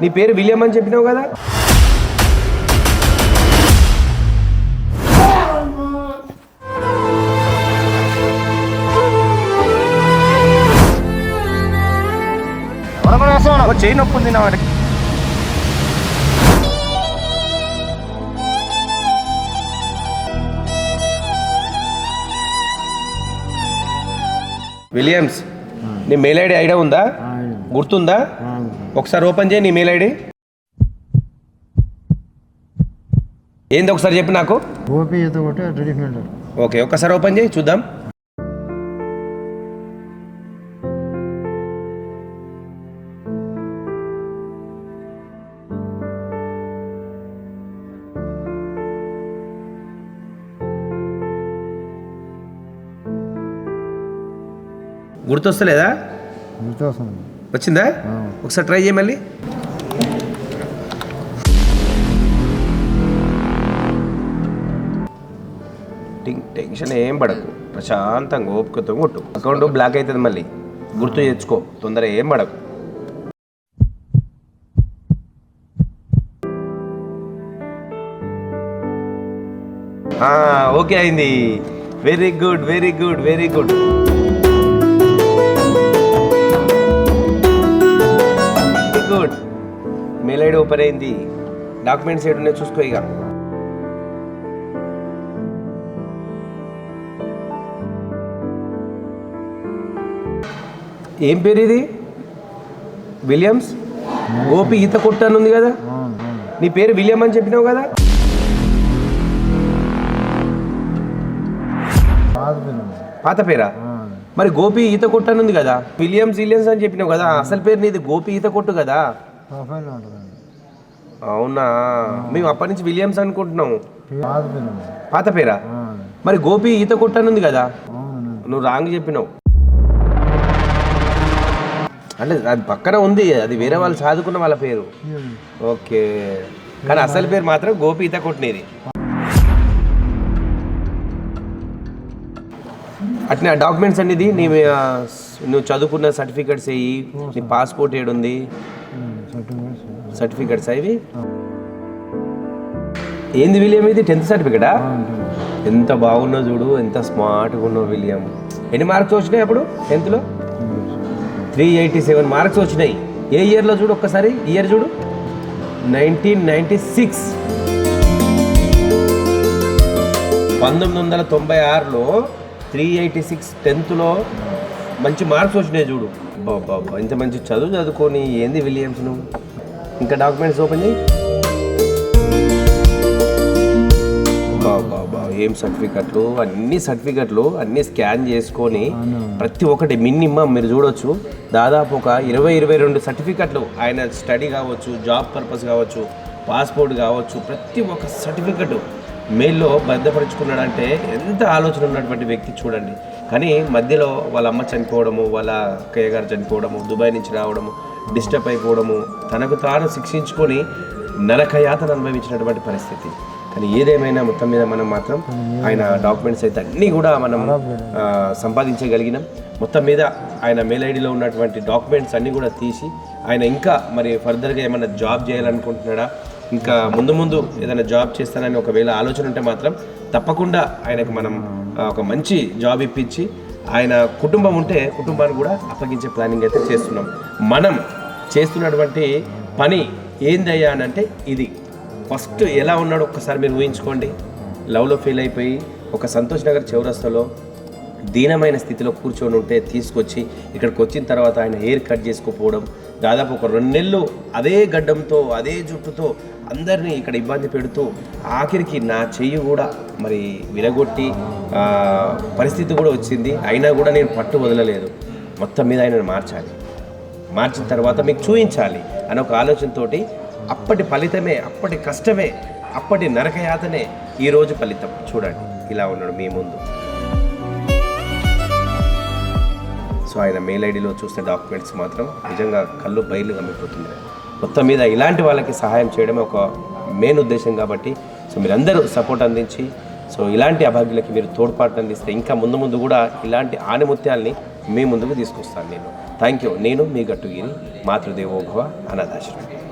నీ పేరు విలియం అని చెప్పినావు కదా? చేయి నొప్పి ఉంది నా వాడికి. విలియమ్స్ నీ మెయిల్ ఐడి ఐడియా ఉందా? గుర్తుందా? ఒకసారి ఓపెన్ చేయి నీ మెయిల్ ఐడి. ఏంది ఒకసారి చెప్పు నాకు. ఓకే ఒక్కసారి ఓపెన్ చేయి చూద్దాం. గుర్తొస్తలేదా? గుర్తొస్తుంది. వచ్చిందా? ఒకసారి ట్రై చేయి మళ్ళీ. టెన్షన్ ఏం పడకు. ప్రశాంతంగా ఓపికతో కొట్టు. అకౌంట్ బ్లాక్ అవుతుంది మళ్ళీ. గుర్తు తెచ్చుకో తొందర ఏం పడకు. ఓకే అయింది. Very good very good very good good. Mail ID open అయింది. డాక్యుమెంట్స్ ఏడు ఉన్నాయి చూసుకో ఇక. ఏం పేరు ఇది? విలియమ్స్? గోపి ఈత కొట్టాను ఉంది కదా. నీ పేరు విలియం అని చెప్పినావు కదా. పాత పేరా. మరి గోపి ఈత కొట్టాను ఉంది కదా. విలియమ్స్ విలియమ్స్ అని చెప్పినావు కదా. అసలు పేరు నీది గోపి ఈత కొట్టు కదా. అవునా? మేము అప్పటి నుంచి విలియమ్స్ అనుకుంటున్నాము. పాత పేరా మరి గోపి ఈత కొట్టాను ఉంది కదా నువ్వు రాంగ్ చెప్పినావు. అంటే అది పక్కన ఉంది అది వేరే వాళ్ళు చదువుకున్న వాళ్ళ పేరు. ఓకే. కానీ అసలు పేరు మాత్రం గోపి ఈత కొట్టినది. అట్నే డాక్యుమెంట్స్ అనేది నీ నువ్వు చదువుకున్న సర్టిఫికెట్స్ అయ్యి నీ పాస్పోర్ట్ ఏడుంది? సర్టిఫికెట్స్ అవి ఏంది విలియం ఇది? టెన్త్ సర్టిఫికెటా? ఎంత బాగున్నా చూడు ఎంత స్మార్ట్గా ఉన్నావు విలియం. ఎన్ని మార్క్స్ వచ్చినాయి అప్పుడు టెన్త్లో? త్రీ ఎయిటీ సెవెన్ మార్క్స్ వచ్చినాయి. ఏ ఇయర్లో చూడు ఒక్కసారి? ఇయర్ చూడు. Nineteen ninety six. పంతొమ్మిది వందల తొంభై ఆరులో త్రీ ఎయిటీ సిక్స్ టెన్త్లో మంచి మార్క్స్ వచ్చినాయి చూడు. బాబా ఇంత మంచి చదువు చదువుకొని ఏంది విలియమ్స్ నువ్వు? ఇంకా డాక్యుమెంట్స్ ఓపెన్ చేయి. బాబా ఏం సర్టిఫికెట్లు? అన్ని సర్టిఫికెట్లు అన్ని స్కాన్ చేసుకొని ప్రతి ఒక్కటి మినిమం మీరు చూడొచ్చు. దాదాపు ఒక ఇరవై ఇరవై రెండు సర్టిఫికెట్లు ఆయన స్టడీ కావచ్చు జాబ్ పర్పస్ కావచ్చు పాస్పోర్ట్ కావచ్చు ప్రతి ఒక్క సర్టిఫికెట్ మెయిల్లో భద్రపరుచుకున్నాడంటే ఎంత ఆలోచన ఉన్నటువంటి వ్యక్తి చూడండి. కానీ మధ్యలో వాళ్ళ అమ్మ చనిపోవడము వాళ్ళ అక్కయ్య గారు చనిపోవడము దుబాయ్ నుంచి రావడము డిస్టర్బ్ అయిపోవడము తనకు తాను శిక్షించుకొని నరకయాతను అనుభవించినటువంటి పరిస్థితి. కానీ ఏదేమైనా మొత్తం మీద మనం మాత్రం ఆయన డాక్యుమెంట్స్ అయితే అన్నీ కూడా మనం సంపాదించగలిగినాం. మొత్తం మీద ఆయన మెయిల్ ఐడిలో ఉన్నటువంటి డాక్యుమెంట్స్ అన్నీ కూడా తీసి ఆయన ఇంకా మరి ఫర్దర్గా ఏమైనా జాబ్ చేయాలనుకుంటున్నాడా? ఇంకా ముందు ముందు ఏదైనా జాబ్ చేస్తానని ఒకవేళ ఆలోచన ఉంటే మాత్రం తప్పకుండా ఆయనకు మనం ఒక మంచి జాబ్ ఇప్పించి ఆయన కుటుంబం ఉంటే కుటుంబాన్ని కూడా అప్పగించే ప్లానింగ్ అయితే చేస్తున్నాం. మనం చేస్తున్నటువంటి పని ఏందయ్యా అని అంటే ఇది. ఫస్ట్ ఎలా ఉన్నాడో ఒక్కసారి మీరు ఊహించుకోండి. లవ్లో ఫెయిల్ అయిపోయి ఒక సంతోష్ నగర్ చౌరస్తాలో దీనమైన స్థితిలో కూర్చొని ఉంటే తీసుకొచ్చి ఇక్కడికి వచ్చిన తర్వాత ఆయన హెయిర్ కట్ చేసుకోపోవడం దాదాపు ఒక రెండు నెలలు అదే గడ్డంతో అదే జుట్టుతో అందరినీ ఇక్కడ ఇబ్బంది పెడుతూ ఆఖరికి నా చెయ్యి కూడా మరి విరగొట్టి పరిస్థితి కూడా వచ్చింది. అయినా కూడా నేను పట్టు వదలలేదు. మొత్తం మీద ఆయనను మార్చాలి. మార్చిన తర్వాత మీకు చూపించాలి అని ఒక ఆలోచనతోటి అప్పటి ఫలితమే అప్పటి కష్టమే అప్పటి నరకయాతనే ఈరోజు ఫలితం. చూడండి ఇలా ఉన్నాడు మీ ముందు. సో ఆయన మెయిల్ ఐడిలో చూస్తే డాక్యుమెంట్స్ మాత్రం నిజంగా కళ్ళు బయలు గమ్మిపోతుంది మొత్తం మీద ఇలాంటి వాళ్ళకి సహాయం చేయడమే ఒక మెయిన్ ఉద్దేశం కాబట్టి సో మీరందరూ సపోర్ట్ అందించి సో ఇలాంటి అభాగ్యులకి మీరు తోడ్పాటు అందిస్తే ఇంకా ముందు ముందు కూడా ఇలాంటి ఆనిముత్యాల్ని మీ ముందుకు తీసుకొస్తాను నేను. Thank you. నేను మీ గట్టుగిరి మాతృదేవోభవ అనాథాశ్రమం.